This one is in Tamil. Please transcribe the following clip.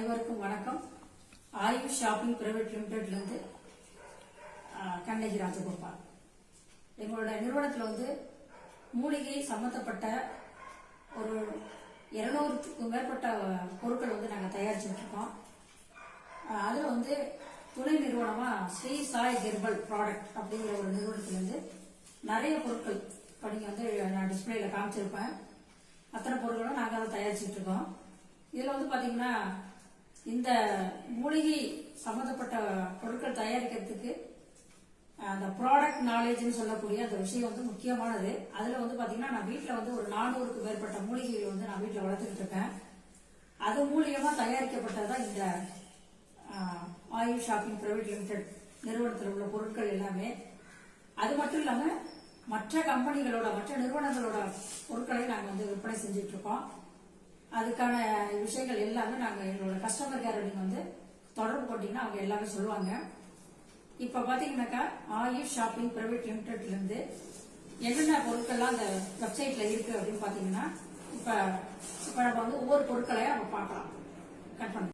அனைவருக்கும் வணக்கம். ஆயுஷ் ஷாப்பிங் பிரைவேட் லிமிடெட்லேருந்து கண்ணகி ராஜகோபால். எங்களோட நிறுவனத்தில் வந்து மூலிகை சம்மந்தப்பட்ட ஒரு இருநூறுக்கும் மேற்பட்ட பொருட்கள் வந்து நாங்கள் தயாரிச்சுட்டு இருக்கோம் அதில் வந்து துணை நிறுவனமாக ஸ்ரீ சாய் ஹெர்பல் ப்ராடக்ட் அப்படிங்கிற ஒரு நிறுவனத்துலேருந்து நிறைய பொருட்கள் இப்போ நீங்கள் வந்து நான் டிஸ்பிளேல காமிச்சிருப்பேன். அத்தனை பொருட்களும் நாங்கள் அதை தயாரிச்சுட்டு இருக்கோம் இதில் வந்து பார்த்தீங்கன்னா இந்த மூலிகை சம்மந்தப்பட்ட பொருட்கள் தயாரிக்கிறதுக்கு அந்த ப்ராடக்ட் நாலேஜ்னு சொல்லக்கூடிய அந்த விஷயம் வந்து முக்கியமானது. அதில் வந்து பார்த்தீங்கன்னா நான் வீட்டில் வந்து ஒரு நானூறுக்கு மேற்பட்ட மூலிகைகள் வந்து நான் வீட்டில் வளர்த்துக்கிட்டு இருக்கேன். அது மூலியமாக தயாரிக்கப்பட்டதான் இந்த ஆயுஷ் ஷாப்பிங் பிரைவேட் லிமிடெட் நிறுவனத்தில் உள்ள பொருட்கள் எல்லாமே. அது மட்டும் இல்லாமல் மற்ற கம்பெனிகளோட மற்ற நிறுவனங்களோட பொருட்களை நாங்கள் வந்து விற்பனை செஞ்சுட்டு இருக்கோம். அதுக்கான விஷயங்கள் எல்லாமே நாங்கள் எங்களோட கஸ்டமர் கேர் நீங்கள் வந்து தொடர்பு கொண்டீங்கன்னா அவங்க எல்லாமே சொல்லுவாங்க. இப்போ பார்த்தீங்கன்னாக்கா ஆயுஷ் ஷாப்பிங் பிரைவேட் லிமிடெட்லேருந்து என்னென்ன பொருட்கள்லாம் அந்த வெப்சைட்டில் இருக்குது அப்படின்னு பார்த்தீங்கன்னா இப்போ இப்போ நம்ம வந்து ஒவ்வொரு பொருட்களையும் நம்ம பார்க்கலாம். கட் பண்ண